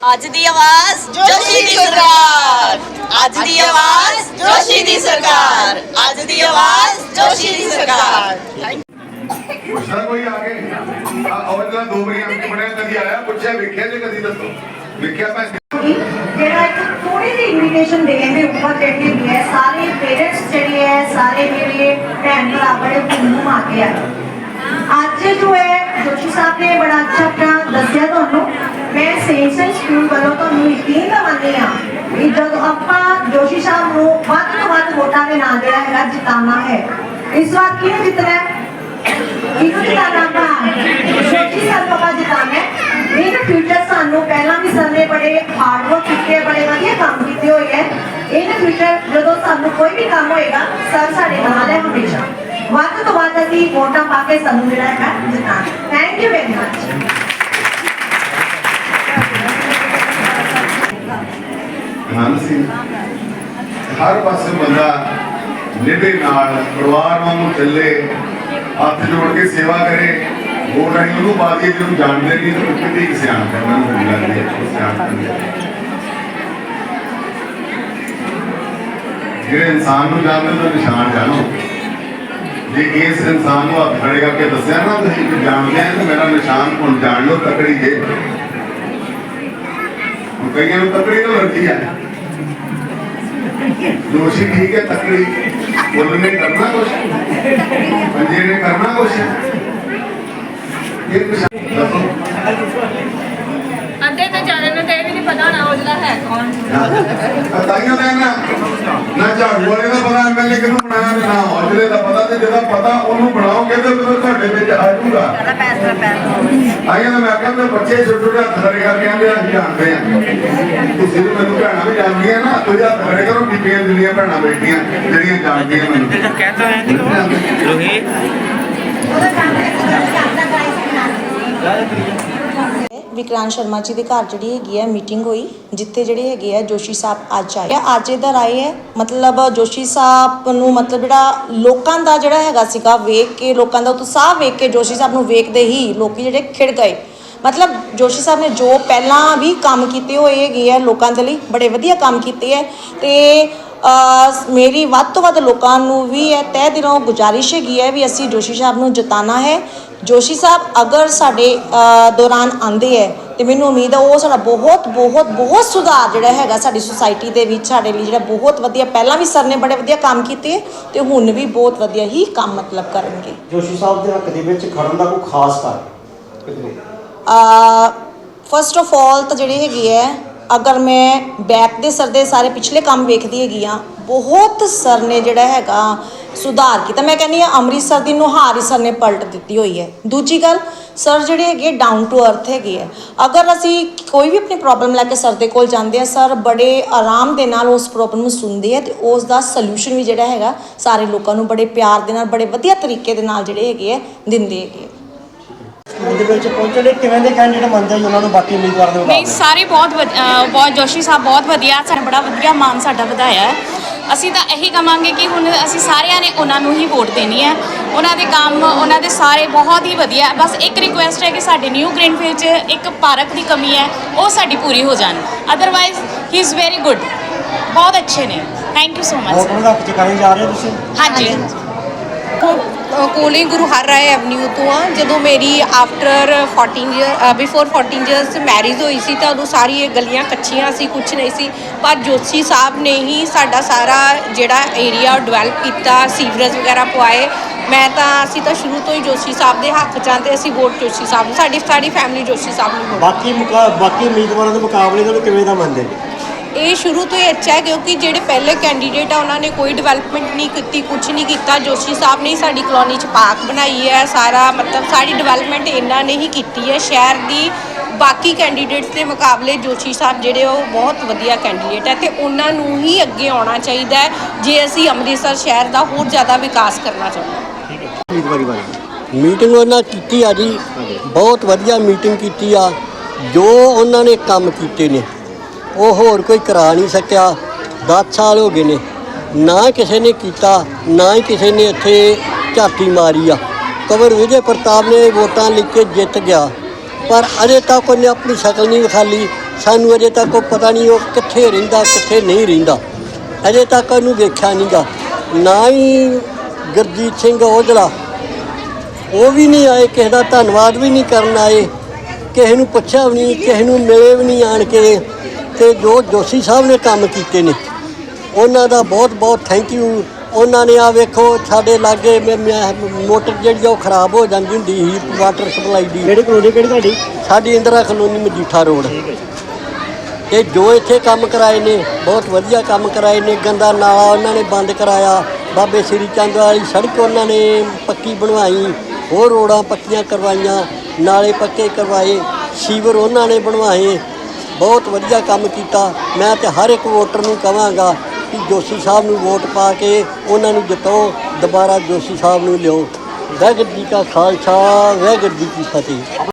ਅੱਜ ਦੀ ਆਵਾਜ਼ ਜੋਸ਼ੀ ਦੀ ਸਰਕਾਰ ਅੱਜ ਦੀ ਆਵਾਜ਼ ਜੋਸ਼ੀ ਦੀ ਸਰਕਾਰ ਅੱਜ ਦੀ ਆਵਾਜ਼ ਜੋਸ਼ੀ ਦੀ ਸਰਕਾਰ ਪੁੱਛਦਾ ਕੋਈ ਆ ਕੇ ਆ ਔਰਤਾਂ ਦੋ ਬੜੀਆਂ ਵਿੱਚ ਬਣਿਆ ਕਦੀ ਆਇਆ ਪੁੱਛਿਆ ਵੇਖਿਆ ਜੇ ਕਦੀ ਦੱਸੋ ਵੇਖਿਆ ਮੈਂ ਜਿਹੜਾ ਇੱਕ ਥੋੜੀ ਜਿਹੀ ਇਨਵੀਟੇਸ਼ਨ ਦੇਣ ਦੇ ਉੱਪਰ ਜਿਹੜੀ ਵੀ ਹੈ। ਸਾਰੇ ਪੇਰੈਂਟਸ ਜਿਹੜੇ ਹੈ ਸਾਰੇ ਮੇਰੇ ਭੈਣ ਭਰਾ ਬੜੇ ਘੁੰਮ ਆ ਕੇ ਆਏ। ਅੱਜ ਜੋ ਹੈ ਜੋਸ਼ੀ ਸਾਹਿਬ ਨੇ ਬੜਾ ਅੱਛਾ ਆਪਣਾ ਦੱਸਿਆ ਤੁਹਾਨੂੰ। ਮੈਂ ਸੇਂਸਨ ਸਕੂਲ ਵੱਲੋਂ ਤੁਹਾਨੂੰ ਯਕੀਨ ਦਿਵਾਉਂਦੀ ਹਾਂ ਕਿ ਜਦੋਂ ਆਪਾਂ ਜੋਸ਼ੀ ਸਾਹਿਬ ਨੂੰ ਵੱਧ ਤੋਂ ਵੱਧ ਵੋਟਾਂ ਦੇ ਨਾਲ ਜਿਹੜਾ ਹੈਗਾ, ਜਿਤਾਉਣਾ ਹੈ। ਇਸ ਵਾਰ ਕਿਹਨੂੰ ਜਿੱਤਣਾ ਕਿਹਨੂੰ ਜਿਤਾਉਣਾ ਆਪਾਂ ਜੋਸ਼ੀ ਸਾਹਿਬ ਨੂੰ ਜਿਤਾਉਣਾ ਹੈ। ਫਿਊਚਰ ਸਾਨੂੰ ਪਹਿਲਾਂ ਵੀ ਸਰ ਨੇ ਬੜੇ ਹਾਰਡ ਵਰਕ ਕੀਤੇ, ਬੜੇ ਵਧੀਆ ਕੰਮ ਕੀਤੇ ਹੋਏ ਹੈ। ਇਨ ਫਿਊਚਰ ਜਦੋਂ ਸਾਨੂੰ ਕੋਈ ਵੀ ਕੰਮ ਹੋਏਗਾ, ਸਰ ਸਾਡੇ ਨਾਲ ਹੈ ਹਮੇਸ਼ਾ। ਵੱਧ ਤੋਂ ਵੱਧ ਅਸੀਂ ਵੋਟਾਂ ਪਾ ਕੇ ਸਾਨੂੰ ਜਿਹੜਾ ਹੈ। ਜਿਤਾਣਾ ਸੀ। ਹਰ ਪਾਸੇ ਬੰਦਾ ਨਿਭੇ ਨਾਲ ਪਰਿਵਾਰ ਵਾਂਗੂ ਚੱਲੇ, ਹੱਥ ਜੋੜ ਕੇ ਸੇਵਾ ਕਰੇ ਉਹ ਨਹੀਂ ਉਹਨੂੰ ਬਾਅਦ ਜਿਹਨੂੰ ਜਾਣਦੇ ਨਹੀਂ ਤਾਂ ਕਿਤੇ ਹੀ ਸਿਆਣ ਕਰਨਾ ਨੂੰ ਲੱਗਦੀ ਹੈ ਸਿਆਣ ਕਰਨਾ ਜਿਹੜੇ ਇਨਸਾਨ ਨੂੰ ਜਾਣਦੇ ਉਹਦਾ ਨਿਸ਼ਾਨ ਜਾਣੋ। ਜੇ ਇਸ ਇਨਸਾਨ ਨੂੰ ਹੱਥ ਖੜੇ ਕਰਕੇ ਦੱਸਿਆ ਨਾ, ਤੁਸੀਂ ਜਾਣਦੇ ਆ ਤਾਂ ਮੇਰਾ ਨਿਸ਼ਾਨ ਹੁਣ ਜਾਣ ਲਓ, ਤਕੜੀ ਜੇ। ਕਈਆਂ ਨੂੰ ਤਕੜੀ ਤੋਂ ਲੱਗਦੀ ਆ। ਦੋਸ਼ੀ ਠੀਕ ਹੈ ਤਕੜੀ। ਉਹਨੇ ਕਰਨਾ ਕੁਛ? ਪੰਜੇ ਨੇ ਕਰਨਾ ਕੁਛ? ਇਹ ਨਿਸ਼ਾਨ ਦੱਸੋ। ਅੱਧੇ ਤੇ ਜਾਣੇ ਨੂੰ ਤੇ ਵੀ ਨਹੀਂ ਪਤਾ ਨਾ ਉਹਦਾ ਹੈ ਕੌਣ। ਤਾਈਆਂ ਦਾ ਨਾ। ਨਾ ਝਾੜੂ ਵਾਲੇ ਦਾ ਪਤਾ ਐਮਐਲਏ ਕਿਹਨੂੰ ਬਣਾਇਆ ਤੇ ਨਾ ਔਜਲੇ ਦਾ ਪਤਾ ਤੇ ਜਿਹੜਾ ਪਤਾ ਉਹਨੂੰ ਬਣਾਓ ਕਹਿੰਦੇ ਉਹ ਤੁਹਾਡੇ ਵਿੱਚ ਆ ਜੂਗਾ। ਆਇਆ ਮੈਂ ਕਹਿੰਦਾ ਬੱਚੇ ਛੋਟੇ ਛੋਟੇ ਹੱਥ ਖੜੇ ਕਰਕੇ ਆਂਦੇ ਅਸੀਂ ਜਾਣਦੇ ਆ। ਤੁਸੀਂ ਵੀ ਮੈਨੂੰ ਭੈਣਾਂ ਵੀ ਜਾਣਦੀਆਂ ਨਾ ਤੁਸੀਂ ਹੱਥ ਖੜੇ ਕਰੋ ਬੀਬੀਆਂ ਜਿਹੜੀਆਂ ਭੈਣਾਂ ਬੈਠੀਆਂ ਜਿਹੜੀਆਂ ਜਾਣਦੀਆਂ ਮੈਨੂੰ। ਕਹਿੰਦਾ ਹੋਇਆ ਨਹੀਂ ਲੋਹੇ ਉਹਦਾ ਕੰਮ ਕਰਦਾ ਕਰਦਾ ਗਾਇਸ ਨਾਲ ਵਿਕਰਾਂਤ ਸ਼ਰਮਾ ਜੀ ਦੇ ਘਰ ਜਿਹੜੀ ਹੈਗੀ ਹੈ ਮੀਟਿੰਗ ਹੋਈ, ਜਿੱਥੇ ਜਿਹੜੇ ਹੈਗੇ ਆ ਜੋਸ਼ੀ ਸਾਹਿਬ ਅੱਜ ਆਏ ਆ। ਅੱਜ ਇੱਧਰ ਆਏ ਹੈ ਮਤਲਬ ਜੋਸ਼ੀ ਸਾਹਿਬ ਨੂੰ ਮਤਲਬ ਜਿਹੜਾ ਲੋਕਾਂ ਦਾ ਜਿਹੜਾ ਹੈਗਾ ਸੀਗਾ ਵੇਖ ਕੇ, ਲੋਕਾਂ ਦਾ ਉਤਸ਼ਾਹ ਵੇਖ ਕੇ ਜੋਸ਼ੀ ਸਾਹਿਬ ਨੂੰ ਵੇਖਦੇ ਹੀ ਲੋਕੀ ਜਿਹੜੇ ਖਿੜ ਗਏ। ਮਤਲਬ ਜੋਸ਼ੀ ਸਾਹਿਬ ਨੇ ਜੋ ਪਹਿਲਾਂ ਵੀ ਕੰਮ ਕੀਤੇ ਹੋਏ ਹੈਗੇ ਆ ਲੋਕਾਂ ਦੇ ਲਈ, ਬੜੇ ਵਧੀਆ ਕੰਮ ਕੀਤੇ ਹੈ ਤੇ ਮੇਰੀ ਵੱਧ ਤੋਂ ਵੱਧ ਲੋਕਾਂ ਨੂੰ ਵੀ ਹੈ ਤਹਿ ਦਿਲੋਂ ਗੁਜ਼ਾਰਿਸ਼ ਹੈਗੀ ਹੈ ਵੀ ਅਸੀਂ ਜੋਸ਼ੀ ਸਾਹਿਬ ਨੂੰ ਜਿਤਾਣਾ ਹੈ। ਜੋਸ਼ੀ ਸਾਹਿਬ ਅਗਰ ਸਾਡੇ ਦੌਰਾਨ ਆਂਦੇ ਹੈ ਤੇ ਮੈਨੂੰ ਉਮੀਦ ਹੈ ਉਹ ਸਾਡਾ ਬਹੁਤ ਬਹੁਤ ਬਹੁਤ ਸੁਧਾਰ ਜਿਹੜਾ ਹੈਗਾ ਸਾਡੀ ਸੁਸਾਇਟੀ ਦੇ ਵਿੱਚ ਸਾਡੇ ਲਈ ਜਿਹੜਾ ਬਹੁਤ ਵਧੀਆ ਪਹਿਲਾਂ ਵੀ ਸਰ ਨੇ ਬੜੇ ਵਧੀਆ ਕੰਮ ਕੀਤੇ ਤੇ ਹੁਣ ਵੀ ਬਹੁਤ ਵਧੀਆ ਹੀ ਕੰਮ ਮਤਲਬ ਕਰਨਗੇ। ਜੋਸ਼ੀ ਸਾਹਿਬ ਦੇ ਹੱਕ ਦੇ ਵਿੱਚ ਖੜਨ ਦਾ ਕੋਈ ਖਾਸ ਕਾਰਨ? ਫਸਟ ਆਫ ਆਲ ਤਾਂ ਜਿਹੜੇ ਹੈਗੇ ਹੈ ਅਗਰ ਮੈਂ ਬੈਕ ਦੇ ਸਰ ਦੇ ਸਾਰੇ ਪਿਛਲੇ ਕੰਮ ਵੇਖਦੀ ਹੈਗੀ ਆ ਬਹੁਤ ਸਰ ਨੇ ਜਿਹੜਾ ਹੈਗਾ ਸੁਧਾਰ ਕੀਤਾ। ਮੈਂ ਕਹਿੰਦੀ ਆ ਅੰਮ੍ਰਿਤਸਰ ਦੀ ਨੁਹਾਰੀ ਸਰ ਨੇ ਪਲਟ ਦਿੱਤੀ ਹੋਈ ਹੈ। ਦੂਜੀ ਗੱਲ, ਸਰ ਜਿਹੜੇ ਹੈਗੇ ਡਾਊਨ ਟੂ ਅਰਥ ਹੈਗੇ ਆ, ਅਗਰ ਅਸੀਂ ਕੋਈ ਵੀ ਆਪਣੀ ਪ੍ਰੋਬਲਮ ਲੈ ਕੇ ਸਰ ਦੇ ਕੋਲ ਜਾਂਦੇ ਆ, ਸਰ ਬੜੇ ਆਰਾਮ ਦੇ ਨਾਲ ਉਸ ਪ੍ਰੋਬਲਮ ਨੂੰ ਸੁਣਦੇ ਆ ਤੇ ਉਸ ਦਾ ਸੋਲੂਸ਼ਨ ਵੀ ਜਿਹੜਾ ਹੈਗਾ, ਸਾਰੇ ਲੋਕਾਂ ਨੂੰ ਬੜੇ ਪਿਆਰ ਦੇ ਨਾਲ, ਬੜੇ ਵਧੀਆ ਤਰੀਕੇ ਦੇ ਨਾਲ ਜਿਹੜੇ ਹੈਗੇ ਆ, ਦਿੰਦੇ ਹੈਗੇ ਆ। ਦੇ ਵਿੱਚ ਪਹੁੰਚੇ ਨੇ। ਕਿਵੇਂ ਦੇ ਕੈਂਡੀਡੇਟ ਮੰਨਦੇ ਜੀ ਉਹਨਾਂ ਨੂੰ ਬਾਕੀ ਉਮੀਦਵਾਰ ਦੇ ਨਹੀਂ ਮੁਕਾਬਲੇ? ਸਾਰੇ ਬਹੁਤ ਵਧ- ਅਹ ਬਹੁਤ ਜੋਸ਼ੀ ਸਾਹਿਬ ਬਹੁਤ ਵਧੀਆ ਸਾਨੂੰ ਬੜਾ ਵਧੀਆ ਮਾਨ ਸਾਡਾ ਵਧਾਇਆ ਹੈ। ਅਸੀਂ ਤਾਂ ਇਹੀ ਕਵਾਂਗੇ ਕਿ ਹੁਣ ਅਸੀਂ ਸਾਰਿਆਂ ਨੇ ਉਹਨਾਂ ਨੂੰ ਹੀ ਵੋਟ ਦੇਣੀ ਹੈ। ਉਹਨਾਂ ਦੇ ਕੰਮ ਉਹਨਾਂ ਦੇ ਸਾਰੇ ਬਹੁਤ ਹੀ ਵਧੀਆ ਹੈ। ਬਸ ਇੱਕ ਰਿਕੁਐਸਟ ਹੈ ਕਿ ਸਾਡੇ ਨਿਊ ਗ੍ਰੀਨਫੀਲਡ 'ਚ ਇੱਕ ਪਾਰਕ ਦੀ ਕਮੀ ਹੈ ਉਹ ਸਾਡੀ ਪੂਰੀ ਹੋ ਜਾਣ। Otherwise he is very good ਬਹੁਤ ਅੱਛੇ ਨੇ। Thank you so much vote ਨੂੰ ਰੱਖ ਜਾ ਰਹੇ ਹੋ ਤੁਸੀਂ? ਹਾਂਜੀ। ਕੋਲੇ ਗੁਰੂ ਹਰ ਰਾਏ ਐਵਨਿਊ ਤੋਂ ਆ। ਜਦੋਂ ਮੇਰੀ after 14 year before 14 years marriage ਹੋਈ ਸੀ ਤਾਂ ਉਦੋਂ ਸਾਰੀ ਇਹ ਗਲੀਆਂ ਕੱਚੀਆਂ ਸੀ ਕੁਝ ਨਹੀਂ ਸੀ। ਪਰ ਜੋਸ਼ੀ ਸਾਹਿਬ ਨੇ ਹੀ ਸਾਡਾ ਸਾਰਾ ਜਿਹੜਾ ਏਰੀਆ ਡਿਵੈਲਪ ਕੀਤਾ ਸੀਵਰੇਜ ਵਗੈਰਾ ਪਵਾਏ। ਮੈਂ ਤਾਂ, ਅਸੀਂ ਤਾਂ ਸ਼ੁਰੂ ਤੋਂ ਹੀ ਜੋਸ਼ੀ ਸਾਹਿਬ ਦੇ ਹੱਕ ਚ ਆਂ ਤੇ ਅਸੀਂ ਵੋਟ ਜੋਸ਼ੀ ਸਾਹਿਬ ਨੂੰ, ਸਾਡੀ ਸਾਡੀ ਫੈਮਿਲੀ ਜੋਸ਼ੀ ਸਾਹਿਬ ਨੂੰ ਬਾਕੀ ਮੁਕਾ ਬਾਕੀ ਉਮੀਦਵਾਰਾਂ ਦੇ ਮੁਕਾਬਲੇ ਤੁਹਾਨੂੰ ਕਿਵੇਂ ਦਾ ਮੰਨਦੇ? ਇਹ ਸ਼ੁਰੂ ਤੋਂ ਹੀ ਅੱਛਾ ਹੈ ਕਿਉਂਕਿ ਜਿਹੜੇ ਪਹਿਲੇ ਕੈਂਡੀਡੇਟ ਆ ਉਹਨਾਂ ਨੇ ਕੋਈ ਡਿਵੈਲਪਮੈਂਟ ਨਹੀਂ ਕੀਤੀ ਕੁਝ ਨਹੀਂ ਕੀਤਾ। ਜੋਸ਼ੀ ਸਾਹਿਬ ਨੇ ਹੀ ਸਾਡੀ ਕਲੋਨੀ 'ਚ ਪਾਰਕ ਬਣਾਈ ਹੈ। ਸਾਰਾ ਮਤਲਬ ਸਾਡੀ ਡਿਵੈਲਪਮੈਂਟ ਇਹਨਾਂ ਨੇ ਹੀ ਕੀਤੀ ਹੈ। ਸ਼ਹਿਰ ਦੀ ਬਾਕੀ ਕੈਂਡੀਡੇਟਸ ਦੇ ਮੁਕਾਬਲੇ ਜੋਸ਼ੀ ਸਾਹਿਬ ਜਿਹੜੇ ਉਹ ਬਹੁਤ ਵਧੀਆ ਕੈਂਡੀਡੇਟ ਹੈ ਤੇ ਉਹਨਾਂ ਨੂੰ ਹੀ ਅੱਗੇ ਆਉਣਾ ਚਾਹੀਦਾ ਹੈ ਜੇ ਅਸੀਂ ਅੰਮ੍ਰਿਤਸਰ ਸ਼ਹਿਰ ਦਾ ਹੋਰ ਜ਼ਿਆਦਾ ਵਿਕਾਸ ਕਰਨਾ ਚਾਹੁੰਦੇ ਹਾਂ। ਉਮੀਦਵਾਰੀ ਬਾਰੇ ਮੀਟਿੰਗ ਉਹਨਾਂ ਕੀਤੀ ਆ ਜੀ। ਬਹੁਤ ਵਧੀਆ ਮੀਟਿੰਗ ਕੀਤੀ ਆ। ਜੋ ਉਹਨਾਂ ਨੇ ਕੰਮ ਕੀਤੇ ਨੇ। ਉਹ ਹੋਰ ਕੋਈ ਕਰਾ ਨਹੀਂ ਸਕਿਆ। 10 ਸਾਲ ਹੋ ਗਏ ਨੇ। ਨਾ ਕਿਸੇ ਨੇ ਕੀਤਾ, ਨਾ ਹੀ ਕਿਸੇ ਨੇ ਇੱਥੇ ਝਾਤੀ ਮਾਰੀ ਆ। ਕਵਰ ਵਿਜੇ ਪ੍ਰਤਾਪ ਨੇ ਵੋਟਾਂ ਲਿਖ ਕੇ ਜਿੱਤ ਗਿਆ। ਪਰ ਅਜੇ ਤੱਕ ਉਹਨੇ ਆਪਣੀ ਸ਼ਕਲ ਨਹੀਂ ਵਿਖਾਲੀ। ਸਾਨੂੰ ਅਜੇ ਤੱਕ ਉਹ ਪਤਾ ਨਹੀਂ ਉਹ ਕਿੱਥੇ ਰਹਿੰਦਾ, ਕਿੱਥੇ ਨਹੀਂ ਰਹਿੰਦਾ। ਅਜੇ ਤੱਕ ਉਹਨੂੰ ਵੇਖਿਆ ਨਹੀਂਗਾ ਨਾ ਹੀ ਗੁਰਜੀਤ ਸਿੰਘ ਔਜਲਾ। ਉਹ ਵੀ ਨਹੀਂ ਆਏ, ਕਿਸੇ ਦਾ ਧੰਨਵਾਦ ਵੀ ਨਹੀਂ ਕਰਨ ਆਏ। ਕਿਸੇ ਨੂੰ ਪੁੱਛਿਆ ਵੀ ਨਹੀਂ, ਕਿਸੇ ਨੂੰ ਮਿਲੇ ਵੀ ਨਹੀਂ ਆਣ ਕੇ। ਤੇ ਜੋ ਜੋਸ਼ੀ ਸਾਹਿਬ ਨੇ ਕੰਮ ਕੀਤੇ ਨੇ ਉਹਨਾਂ ਦਾ ਬਹੁਤ ਬਹੁਤ ਥੈਂਕ ਯੂ ਉਹਨਾਂ ਨੇ ਆ ਵੇਖੋ ਸਾਡੇ ਲਾਗੇ ਮੋਟਰ ਜਿਹੜੀ ਉਹ ਖਰਾਬ ਹੋ ਜਾਂਦੀ ਹੁੰਦੀ ਸੀ ਵਾਟਰ ਸਪਲਾਈ ਦੀ। ਕਿਹੜੀ ਕਲੋਨੀ ਕਿਹੜੀ ਤੁਹਾਡੀ? ਸਾਡੀ ਇੰਦਰਾ ਕਲੋਨੀ ਮਜੀਠਾ ਰੋਡ। ਤੇ ਜੋ ਇੱਥੇ ਕੰਮ ਕਰਾਏ ਨੇ ਬਹੁਤ ਵਧੀਆ ਕੰਮ ਕਰਾਏ ਨੇ ਗੰਦਾ ਨਾਲਾ ਉਹਨਾਂ ਨੇ ਬੰਦ ਕਰਾਇਆ। ਬਾਬੇ ਸ੍ਰੀ ਚੰਦ ਵਾਲੀ ਸੜਕ ਉਹਨਾਂ ਨੇ ਪੱਕੀ ਬਣਵਾਈ ਹੋਰ ਰੋਡਾਂ ਪੱਕੀਆਂ ਕਰਵਾਈਆਂ ਨਾਲੇ ਪੱਕੇ ਕਰਵਾਏ ਸੀਵਰ ਉਹਨਾਂ ਨੇ ਬਣਵਾਏ। ਬਹੁਤ ਵਧੀਆ ਕੰਮ ਕੀਤਾ। ਮੈਂ ਤੇ ਹਰ ਇੱਕ ਵੋਟਰ ਨੂੰ ਕਹਾਂਗਾ ਕਿ ਜੋਸ਼ੀ ਸਾਹਿਬ ਨੂੰ ਵੋਟ ਪਾ ਕੇ ਉਹਨਾਂ ਨੂੰ ਜਿਤਾਓ ਦੁਬਾਰਾ ਜੋਸ਼ੀ ਸਾਹਿਬ ਨੂੰ ਲਿਓ ਵਾਹਿਗੁਰੂ ਜੀ ਕਾ ਖਾਲਸਾ, ਵਾਹਿਗੁਰੂ ਜੀ ਕੀ ਫਤਿਹ।